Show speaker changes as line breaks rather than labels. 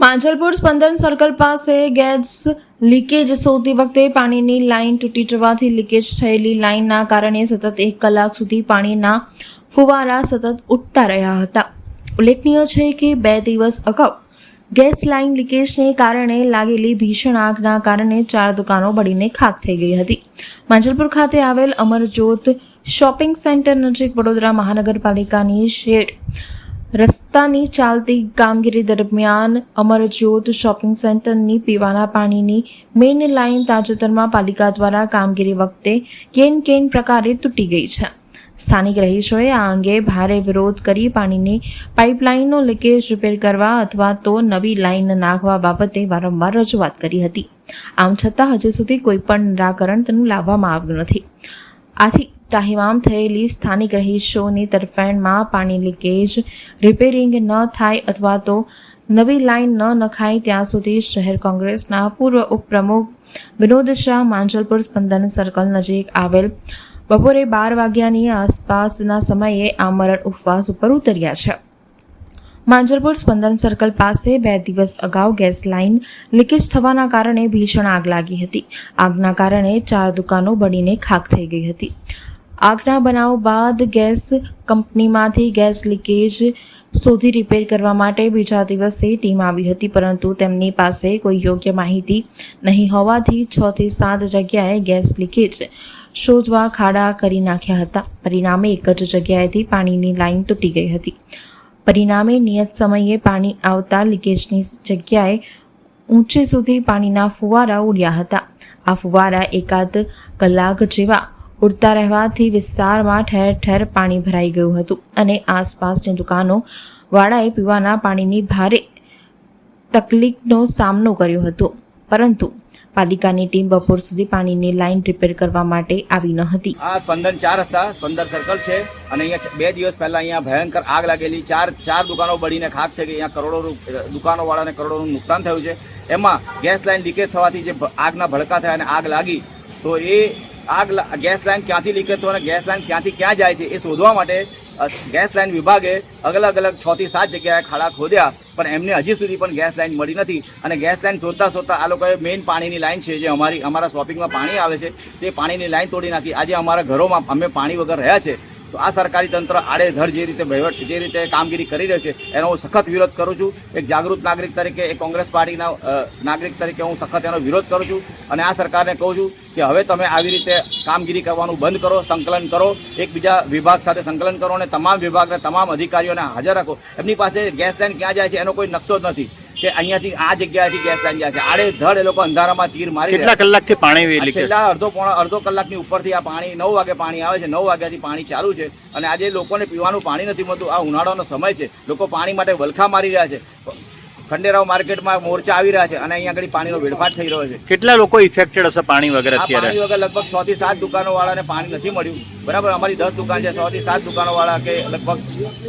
Manjalpur Spandan circle પાસે gas leakage શોધતી વખતે પાણીની લાઇન તૂટી જવાથી લીકેજ થયેલી લાઇનના કારણે સતત એક કલાક સુધી પાણીના ફુવારા સતત ઉઠતા રહ્યા હતા. ઉલ્લેખનીય છે કે બે દિવસ અગાઉ ગેસ લાઇન લીકેજને કારણે લાગેલી ભીષણ આગના કારણે ચાર દુકાનો બળીને ખાક થઈ ગઈ હતી. માંજલપુર ખાતે આવેલ અમરજોત શોપિંગ સેન્ટર નજીક વડોદરા મહાનગરપાલિકાની શેડ. રસ્તાની ચાલતી કામગીરી દરમિયાન અમરજ્યોત શોપિંગ સેન્ટરની પીવાના પાણીની મેઇન લાઇન તાજેતરમાં પાલિકા દ્વારા કામગીરી વખતે કેન કેન પ્રકારે તૂટી ગઈ છે. સ્થાનિક રહીશોએ આ અંગે ભારે વિરોધ કરી પાણીની પાઇપલાઇનનો લીકેજ રિપેર કરવા અથવા તો નવી લાઇન નાખવા બાબતે વારંવાર રજૂઆત કરી હતી. આમ છતાં હજુ સુધી કોઈ પણ નિરાકરણ તેનું લાવવામાં આવ્યું નથી. આથી તાહિમામ થયેલી સ્થાનિક રહીશોની તરફેણમાં પાણી લીકેજ, રિપેરિંગ ન થાય અથવા તો નવી લાઇન ન નખાય ત્યાં સુધી શહેર કોંગ્રેસના પૂર્વ ઉપપ્રમુખ વિનોદ શાહ માંજલપુર સ્પંદન સર્કલ નજીક આવેલ બપોરે બાર વાગ્યાની આસપાસના સમયે આમરણ ઉપવાસ ઉપર ઉતર્યા છે. માંજરપુર સ્પંદન સર્કલ પાસે બે દિવસ અગાઉ ગેસ લાઇન લીકેજ થવાના કારણે ભીષણ આગ લાગી હતી. આગના કારણે ચાર દુકાનો બળીને ખાક થઈ ગઈ હતી. આગના બનાવ બાદ ગેસ કંપનીમાંથી ગેસ લીકેજ શોધી રિપેર કરવા માટે બીજા દિવસે ટીમ આવી હતી, પરંતુ તેમની પાસે કોઈ યોગ્ય માહિતી નહીં હોવાથી છથી સાત જગ્યાએ ગેસ લીકેજ શોધવા ખાડા કરી નાખ્યા હતા. પરિણામે એક જ જગ્યાએથી પાણીની લાઇન તૂટી ગઈ હતી. પરિણામે નિયત સમયે પાણી આવતા લીકેજની જગ્યાએ ઊંચે સુધી પાણીના ફુવારા ઉડ્યા હતા. આ ફુવારા એકાદ કલાક જેવા ઉડતા રહેવાથી વિસ્તારમાં ઠેર ઠેર પાણી ભરાઈ ગયું હતું અને આસપાસની દુકાનો વાળાએ પીવાના પાણીની ભારે તકલીફનો સામનો કર્યો હતો. પરંતુ પાલિકાની ટીમ બપોર સુધી પાણીની લાઇન રિપેર કરવા માટે આવી ન હતી.
આ સ્પંદન ચાર રસ્તા, સ્પંદન સર્કલ છે અને અહીંયા બે દિવસ પહેલા અહીંયા ભયંકર આગ લાગેલી. ચાર ચાર દુકાનો બળીને ખાક થઈ ગઈ. અહીંયા કરોડો દુકાનોવાળાને કરોડોનું નુકસાન થયું છે. એમાં ગેસ લાઇન લીકેજ થવાથી જે આગના ભડકા થયા અને આગ લાગી, તો એ આગ ગેસ લાઇન ક્યાંથી લીકેજ થયો અને ગેસ લાઇન ક્યાંથી ક્યાં જાય છે એ શોધવા માટે ગેસ લાઇન વિભાગે અલગ અલગ છ થી સાત જગ્યાએ ખાડા ખોદ્યા, પણ એમને હજી સુધી પણ ગેસ લાઇન મળી નથી. અને ગેસ લાઇન શોધતા શોધતા આ લોકોએ મેઇન પાણીની લાઇન છે, જે અમારી અમારા શોપિંગમાં પાણી આવે છે, તે પાણીની લાઇન તોડી નાખી. આજે અમારા ઘરોમાં અમે પાણી વગર રહ્યા છે. તો આ સરકારી તંત્ર આડેધડ જે રીતે વહીવટ જે રીતે કામગીરી કરી રહ્યું છે, એનો હું સખત વિરોધ કરું છું. એક જાગૃત નાગરિક તરીકે, એક કોંગ્રેસ પાર્ટીના નાગરિક તરીકે હું સખત એનો વિરોધ કરું છું અને આ સરકારને કહું છું કે હવે તમે આવી રીતે કામગીરી કરવાનું બંધ કરો, સંકલન કરો, એકબીજા વિભાગ સાથે સંકલન કરો અને તમામ વિભાગના તમામ અધિકારીઓને હાજર રાખો. એમની પાસે ગેસ લાઇન ક્યાં જાય છે એનો કોઈ નકશો જ નથી. કે અહીંયાથી આ જગ્યાએથી ગેસ લાઈન જાય છે. આડેધડ એ લોકો અંધારામાં તીર મારી
કેટલા કલાકથી પાણી
છેલ્લા અડધો પોણા અડધો કલાકની ઉપરથી આ પાણી નવ વાગે પાણી આવે છે. નવ વાગ્યાથી પાણી ચાલુ છે. અને આજે લોકોને પીવાનું પાણી નથી મળતું. આ ઉનાળાનો સમય છે. લોકો પાણી માટે વલખા મારી રહ્યા છે. ખંડેરાવ માર્કેટમાં મોરચા આવી રહ્યા છે. અને અહીંયા આગળ પાણીનો વેડફાટ થઈ રહ્યો છે.
કેટલા લોકો ઇફેક્ટેડ હશે પાણી વગર અત્યારે?
પાણી વગર લગભગ છ થી સાત દુકાનો વાળાને પાણી નથી મળ્યું. બરાબર? અમારી દસ દુકાન છે. છ થી સાત દુકાનો વાળા કે લગભગ